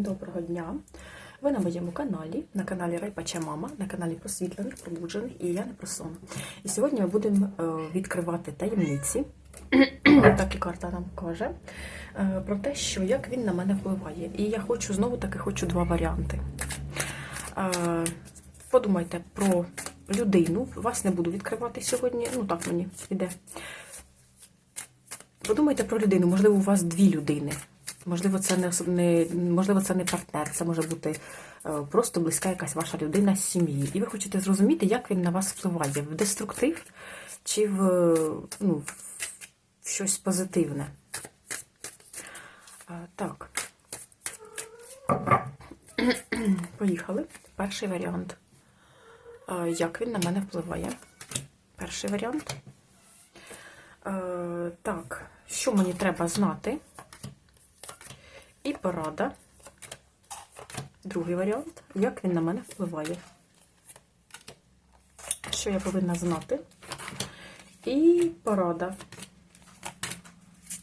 Доброго дня! Ви на моєму каналі, на каналі Райпача Мама, на каналі просвітлених, пробуджених і я не про сон. І сьогодні ми будемо е, відкривати таємниці, так і карта нам каже, е, про те, що як він на мене впливає. І я хочу знову таки хочу два варіанти. Е, Подумайте про людину. Вас не буду відкривати сьогодні, ну так мені іде. Подумайте про людину, можливо, у вас дві людини. Можливо, це не, не можливо, це не партнер, це може бути е, просто близька якась ваша людина з сім'ї. І ви хочете зрозуміти, як він на вас впливає в деструктив чи в, е, ну, в щось позитивне. А, так. Поїхали. Перший варіант. А, Як він на мене впливає? Перший варіант. Е, так, що мені треба знати? І порада. Другий варіант. Як він на мене впливає? Що я повинна знати? І порада.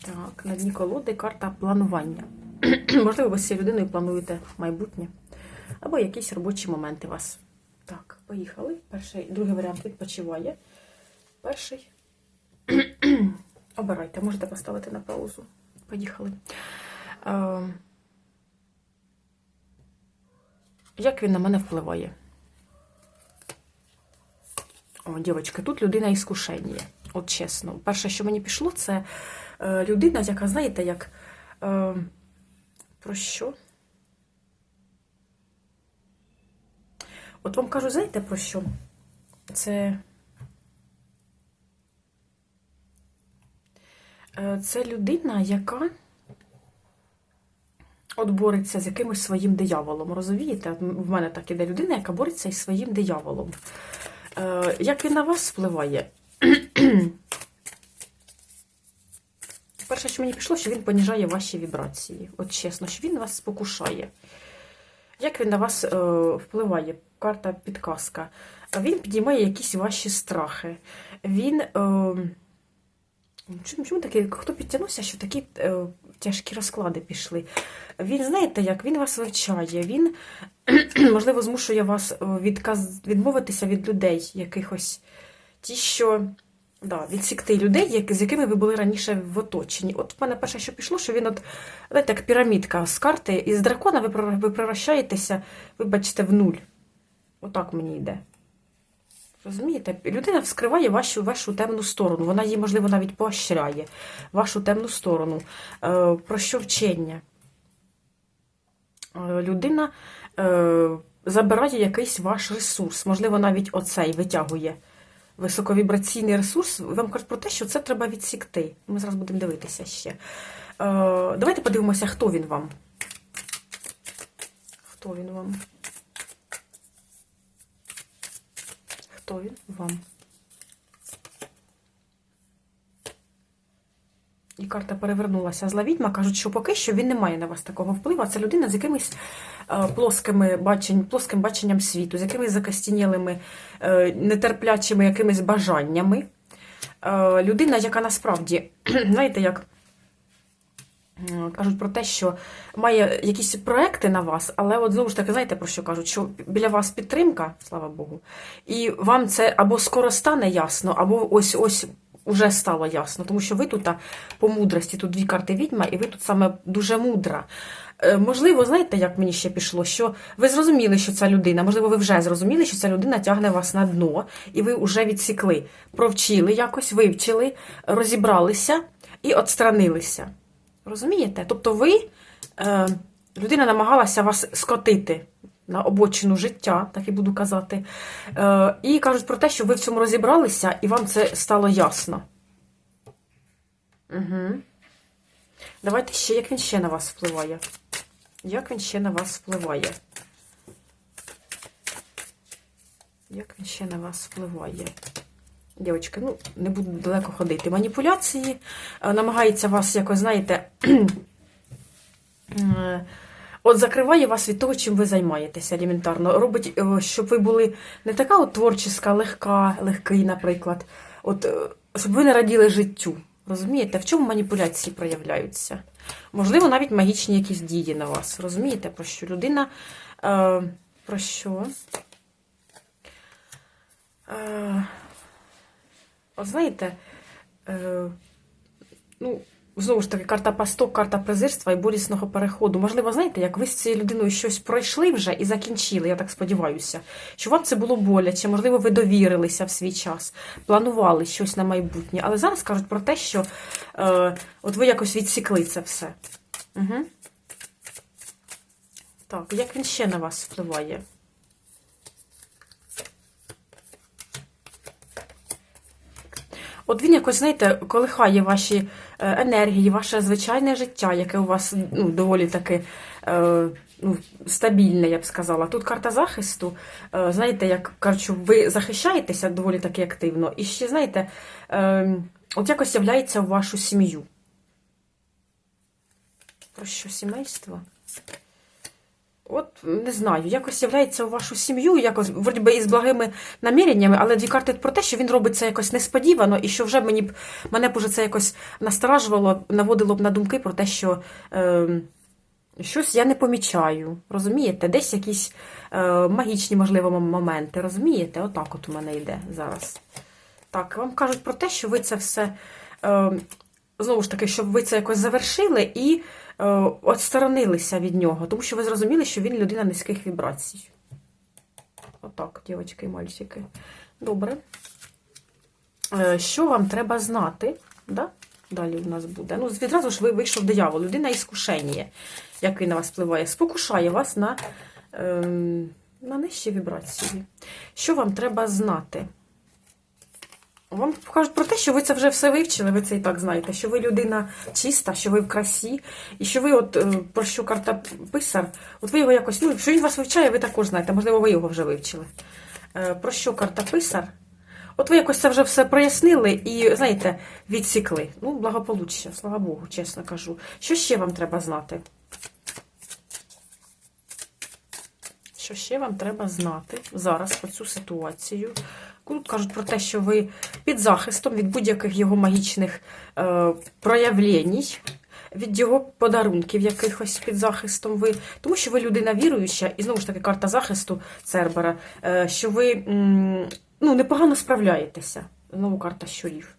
Так, на дні колоди карта планування. Можливо, ви з цією людиною плануєте майбутнє. Або якісь робочі моменти у вас. Так, поїхали. Перший, другий варіант відпочиває. Перший. Обирайте, можете поставити на паузу. Поїхали. Е, Як він на мене впливає? О, дівчатки, тут людина іскушення. От чесно. Перше, що мені пішло, це е, людина, яка, знаєте, як. Е, про що? От вам кажу, знаєте про що? Це. Е, Це людина, яка от бореться з якимось своїм дияволом. Розумієте? В мене так іде людина, яка бореться із своїм дияволом. Е, Як він на вас впливає? Перше, що мені пішло, що він поніжає ваші вібрації. От чесно, що він вас спокушає. Як він на вас е, впливає? Карта підказка. Він підіймає якісь ваші страхи. Він. Е, Чому, чому такі, хто підтягнувся, що такі е, тяжкі розклади пішли? Він, знаєте, як він вас вивчає, він, можливо, змушує вас е, відказ, відмовитися від людей якихось, ті, що да, відсікти людей, як, з якими ви були раніше в оточенні. От в мене перше, що пішло, що він, от, знаєте, як пірамідка з карти, із дракона ви, превра- ви превращаєтеся, вибачте, в нуль. Отак мені йде. Розумієте, людина вскриває вашу, вашу темну сторону. Вона її, можливо, навіть поощряє. Вашу темну сторону. Е, про що вчення? Е, людина е, забирає якийсь ваш ресурс. Можливо, навіть оцей витягує високовібраційний ресурс. Вам кажуть про те, що це треба відсікти. Ми зараз будемо дивитися ще. Е, давайте подивимося, хто він вам. Хто він вам? Хто вам? І карта перевернулася. Зла відьма кажуть, що поки що він не має на вас такого впливу. Це людина з якимись е, плоскими бачень, плоским баченням світу, з якимись закостінілими, е, нетерплячими якимись бажаннями. Е, людина, яка насправді, знаєте, як кажуть про те, що має якісь проекти на вас, але от знову ж таки, знаєте про що кажуть? Що біля вас підтримка, слава Богу, і вам це або скоро стане ясно, або ось ось уже стало ясно, тому що ви тут по мудрості, тут дві карти відьма, і ви тут саме дуже мудра. Е, Можливо, знаєте, як мені ще пішло, що ви зрозуміли, що ця людина, можливо, ви вже зрозуміли, що ця людина тягне вас на дно, і ви вже відсікли, провчили якось, вивчили, розібралися і отстранилися. Розумієте? Тобто ви, е, людина намагалася вас скотити на обочину життя, так і буду казати. Е, і кажуть про те, що ви в цьому розібралися, і вам це стало ясно. Угу. Давайте ще, як він ще на вас впливає. Як він ще на вас впливає? Як він ще на вас впливає? Дівчатки, ну, не буду далеко ходити. Маніпуляції, е, намагається вас якось, знаєте, е, от закриває вас від того, чим ви займаєтеся елементарно. Робить, е, щоб ви були не така от творчіска, легка, легкий, наприклад. От, щоб ви не раділи життю. Розумієте, в чому маніпуляції проявляються? Можливо, навіть магічні якісь дії на вас. Розумієте, про що людина. Е, про що? Е, от знаєте, е, ну, знову ж таки, карта пасток, карта презирства і болісного переходу. Можливо, знаєте, як ви з цією людиною щось пройшли вже і закінчили, я так сподіваюся, що вам це було боляче, можливо, ви довірилися в свій час, планували щось на майбутнє. Але зараз кажуть про те, що е, от ви якось відсікли це все. Угу. Так, як він ще на вас впливає? От він якось, знаєте, колихає ваші е, енергії, ваше звичайне життя, яке у вас ну, доволі таки е, ну, стабільне, я б сказала. Тут карта захисту. Е, знаєте, як кажуть, що ви захищаєтеся доволі таки активно. І ще, знаєте, от якось являється в вашу сім'ю. Про що сімейство? От не знаю, якось являється у вашу сім'ю, якось вроді би із благими наміреннями, але дві карти про те, що він робить це якось несподівано, і що вже мені б мене б уже це якось насторажувало, наводило б на думки про те, що е, щось я не помічаю. Розумієте? Десь якісь е, магічні, можливо, моменти. Розумієте? Отак от у мене йде зараз. Так, вам кажуть про те, що ви це все. Е, Знову ж таки, щоб ви це якось завершили і е, отсторонилися від нього, тому що ви зрозуміли, що він людина низьких вібрацій. Отак, дівчатки і мальчики. Добре. Е, що вам треба знати? Да? Далі у нас буде. Ну, відразу ж ви вийшов диявол. Людина іскушення, який на вас впливає, спокушає вас на, е, на нижчі вібрації. Що вам треба знати? Вам кажуть про те, що ви це вже все вивчили, ви це і так знаєте, що ви людина чиста, що ви в красі, і що ви, от е, про що карта писар, от ви його якось, ну, що він вас вивчає, ви також знаєте, можливо, ви його вже вивчили. Е, про що карта писар? От ви якось це вже все прояснили і, знаєте, відсікли. Ну, благополуччя, слава Богу, чесно кажу. Що ще вам треба знати? Що ще вам треба знати зараз про цю ситуацію? Кажуть про те, що ви під захистом від будь-яких його магічних е, проявлень, від його подарунків якихось під захистом ви. Тому що ви людина віруюча, і знову ж таки, карта захисту Цербера, е, що ви м, ну, непогано справляєтеся. Знову карта щурів.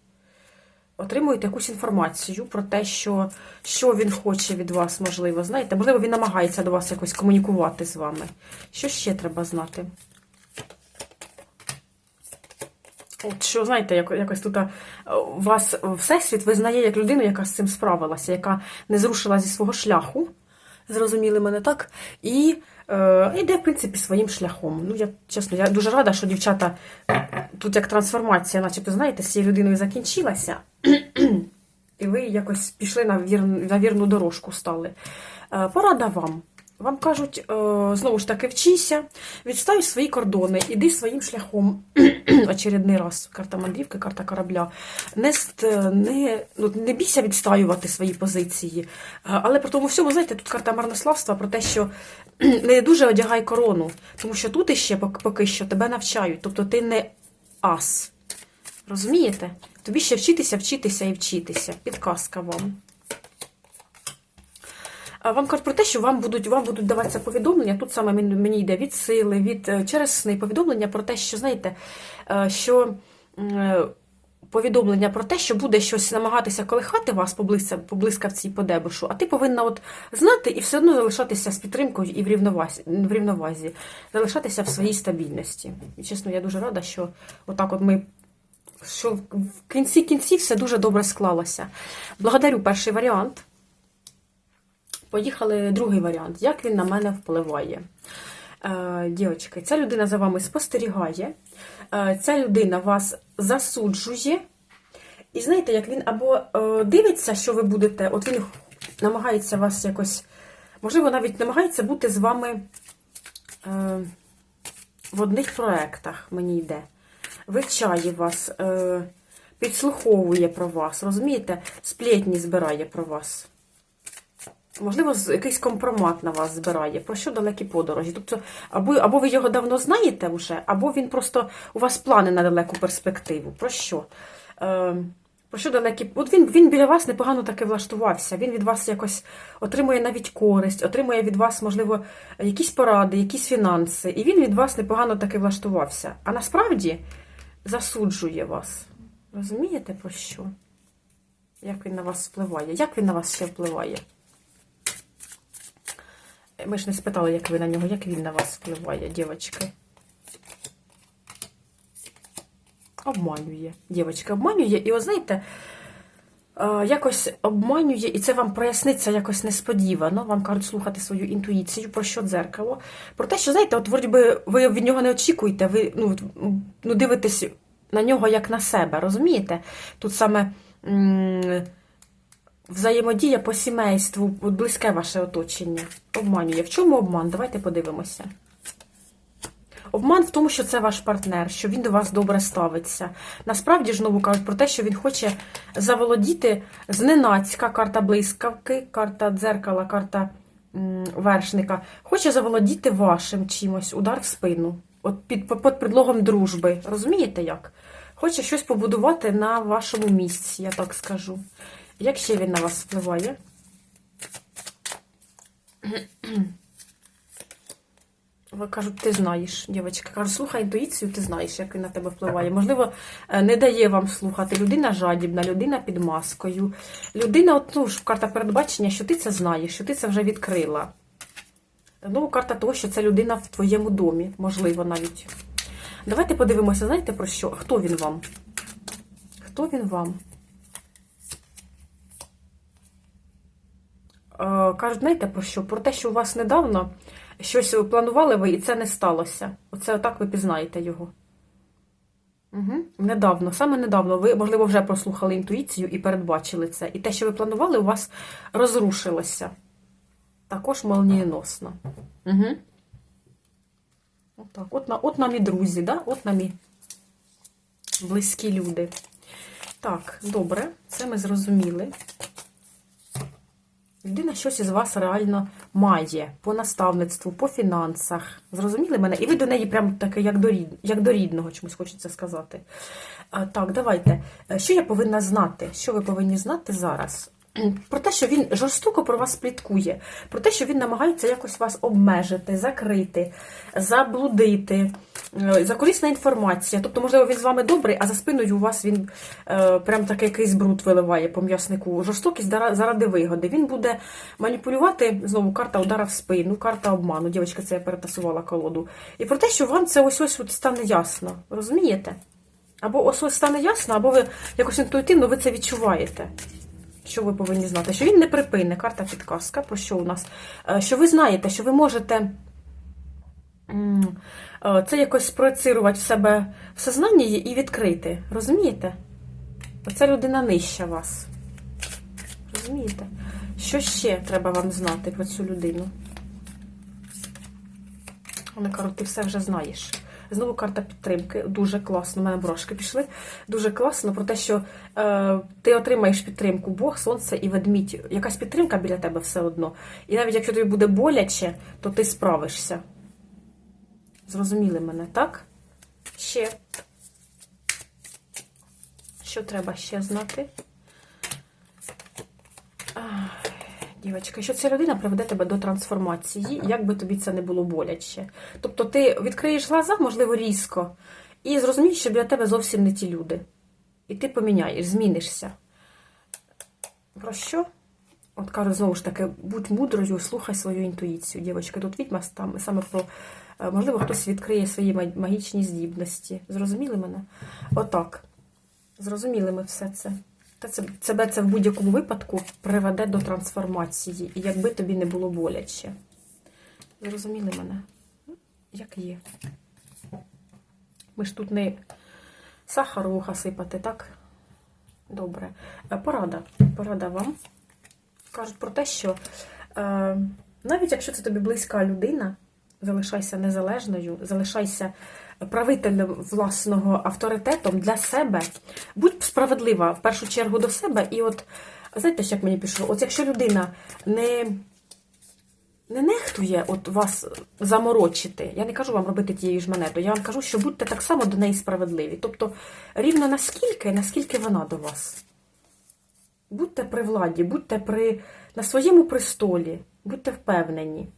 Отримуєте якусь інформацію про те, що що він хоче від вас, можливо. Знаєте, можливо, він намагається до вас якось комунікувати з вами. Що ще треба знати? От що, знаєте, якось тут вас Всесвіт визнає як людину, яка з цим справилася, яка не зрушила зі свого шляху, зрозуміли мене так, і е, йде, в принципі, своїм шляхом. Ну, я чесно, я дуже рада, що дівчата тут як трансформація, начебто, знаєте, з цією людиною закінчилася, і ви якось пішли на вірну, на вірну дорожку стали. Е, порада вам. Вам кажуть, е, знову ж таки, вчися, відстав свої кордони, іди своїм шляхом очередний раз. Карта мандрівки, карта корабля. Не не, ну, не бійся відстаювати свої позиції. Е, але при тому всьому, знаєте, тут карта марнославства про те, що не дуже одягай корону, тому що тут іще поки що тебе навчають. Тобто ти не ас. Розумієте? Тобі ще вчитися, вчитися і вчитися. Підказка вам. Вам кажуть про те, що вам будуть вам будуть даватися повідомлення. Тут саме мені йде від сили, від е, через сни повідомлення про те, що знаєте, е, що е, повідомлення про те, що буде щось намагатися колихати вас по блискавці і по дебушу, а ти повинна от знати і все одно залишатися з підтримкою і в рівновазі, в рівновазі залишатися в своїй стабільності. І чесно, я дуже рада, що отак от ми. Що в кінці кінці все дуже добре склалося. Благодарю перший варіант. Поїхали другий варіант. Як він на мене впливає? Е, Дівчатки, ця людина за вами спостерігає, е, ця людина вас засуджує. І знаєте, як він або е, дивиться, що ви будете, от він намагається вас якось, можливо, навіть намагається бути з вами в одних проєктах, мені йде. Вивчає вас, підслуховує про вас, розумієте, сплетні збирає про вас. Можливо, якийсь компромат на вас збирає, про що далекі подорожі. Тобто, або або ви його давно знаєте вже, або він просто у вас плани на далеку перспективу. Про що? Е, Про що далекі? От він, він біля вас непогано таки влаштувався. Він від вас якось отримує навіть користь, отримує від вас, можливо, якісь поради, якісь фінанси. І він від вас непогано таки влаштувався. А насправді засуджує вас. Розумієте про що? Як він на вас впливає? Як він на вас ще впливає? Ми ж не спитали, як ви на нього, як він на вас впливає, дівчатки. Обманює. Дівчатка обманює. І, от знаєте, е, якось обманює, і це вам проясниться якось несподівано. Вам кажуть слухати свою інтуїцію, про що дзеркало. Про те, що, знаєте, от вроді би ви від нього не очікуєте, ви ну, ну, дивитесь на нього як на себе, розумієте? Тут саме. м, Взаємодія по сімейству, близьке ваше оточення. Обманює. В чому обман? Давайте подивимося. Обман в тому, що це ваш партнер, що він до вас добре ставиться. Насправді ж знову кажуть про те, що він хоче заволодіти зненацька карта блискавки, карта дзеркала, карта вершника. Хоче заволодіти вашим чимось, удар в спину. От під, під предлогом дружби. Розумієте як? Хоче щось побудувати на вашому місці, я так скажу. Як ще він на вас впливає? Ви кажуть, ти знаєш, дівчатка. Кажуть, слухай інтуїцію, ти знаєш, як він на тебе впливає. Можливо, е, не дає вам слухати. Людина жадібна, людина під маскою. Людина, от, ну, карта передбачення, що ти це знаєш, що ти це вже відкрила. Ну, карта того, що це людина в твоєму домі, можливо, навіть. Давайте подивимося, знаєте про що? Хто він вам? Хто він вам? Кажуть, знаєте про що? Про те, що у вас недавно щось планували ви, і це не сталося. Оце отак ви пізнаєте його. Угу. Недавно, саме недавно, ви, можливо, вже прослухали інтуїцію і передбачили це. І те, що ви планували, у вас розрушилося. Також молнієносно. Угу. Отак. От, на, от нам і друзі, да? от нам і близькі люди. Так, добре, це ми зрозуміли. Людина щось із вас реально має по наставництву, по фінансах. Зрозуміли мене? І ви до неї прям таке, як до, рід... як до рідного, чомусь хочеться сказати. А, так, давайте. Е, Що я повинна знати? Що ви повинні знати зараз? Про те, що він жорстоко про вас пліткує, про те, що він намагається якось вас обмежити, закрити, заблудити, е, закорисна інформація. Тобто, можливо, він з вами добрий, а за спиною у вас він е, прям такий якийсь бруд виливає по м'яснику. Жорстокість заради вигоди. Він буде маніпулювати, знову карта удара в спину, карта обману. Дівчатка, це я перетасувала колоду. І про те, що вам це ось ось от стане ясно. Розумієте? Або ось ось стане ясно, або ви якось інтуїтивно ви це відчуваєте. Що ви повинні знати? Що він не припине, карта підказка, про що у нас? Е, Що ви знаєте, що ви можете е, це якось спроецирувати в себе в сознанні і відкрити. Розумієте? Оця людина нижча вас. Розумієте? Що ще треба вам знати про цю людину? Вони кажуть, ти все вже знаєш. Знову карта підтримки. Дуже класно. У мене брошки пішли. Дуже класно про те, що е, ти отримаєш підтримку Бог, сонце і ведмідь. Якась підтримка біля тебе все одно. І навіть якщо тобі буде боляче, то ти справишся. Зрозуміли мене, так? Ще. Що треба ще знати? Ах, Дівочка, що ця людина приведе тебе до трансформації, як би тобі це не було боляче. Тобто ти відкриєш глаза, можливо, різко, і зрозумієш, що біля тебе зовсім не ті люди. І ти поміняєш, змінишся. Про що? От кажу, знову ж таки, будь мудрою, слухай свою інтуїцію, дівчатка. Тут відьма там саме про, е, можливо, хтось відкриє свої магічні здібності. Зрозуміли мене? Отак. Зрозуміли ми все це. Тебе це в будь-якому випадку приведе до трансформації, і якби тобі не було боляче. Зрозуміли мене? Ну, Як є. Ми ж тут не сахару в уха сипати, так? Добре. Е, Порада. Порада вам. Кажуть про те, що е, навіть якщо це тобі близька людина, залишайся незалежною, залишайся правителем власного авторитетом для себе. Будь справедлива в першу чергу до себе. І от, знаєте, як мені пішло? От якщо людина не, не нехтує от вас заморочити, я не кажу вам робити тією ж монетою, я вам кажу, що будьте так само до неї справедливі. Тобто рівно наскільки, наскільки вона до вас. Будьте при владі, будьте при, на своєму престолі, будьте впевнені.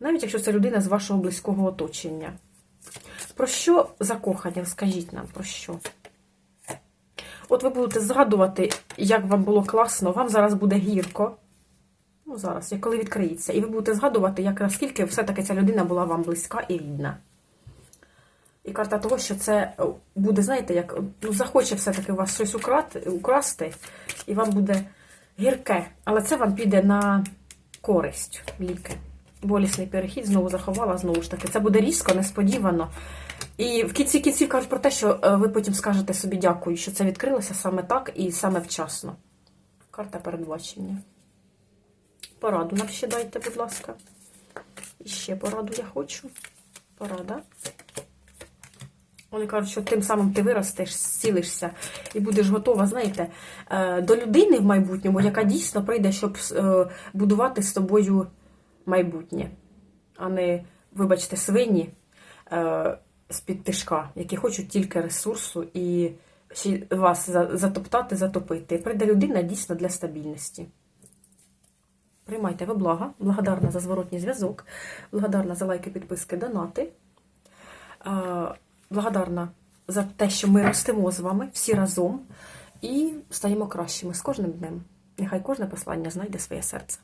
Навіть якщо це людина з вашого близького оточення. Про що закохання? Скажіть нам, про що? От ви будете згадувати, як вам було класно, вам зараз буде гірко. Ну, зараз, як коли відкриється. І ви будете згадувати, як наскільки все-таки ця людина була вам близька і рідна. І карта того, що це е, буде, знаєте, як ну, захоче все-таки у вас щось украсти, і вам буде гірке. Але це вам піде на користь ліки. Болісний перехід знову заховала, знову ж таки. Це буде різко, несподівано. І в кінці кінців кажуть про те, що е, ви потім скажете собі дякую, що це відкрилося саме так і саме вчасно. Карта передбачення. Пораду нам ще дайте, будь ласка. І ще пораду я хочу. Порада. Вони кажуть, що тим самим ти виростеш, зцілишся і будеш готова, знаєте, е, до людини в майбутньому, яка дійсно прийде, щоб е, будувати з тобою майбутнє, а не, вибачте, свині е, з-під тишка, які хочуть тільки ресурсу і вас затоптати, затопити. Прийде людина дійсно для стабільності. Приймайте ви блага, благодарна за зворотній зв'язок, благодарна за лайки, підписки, донати. Е, Благодарна за те, що ми ростемо з вами всі разом і стаємо кращими з кожним днем. Нехай кожне послання знайде своє серце.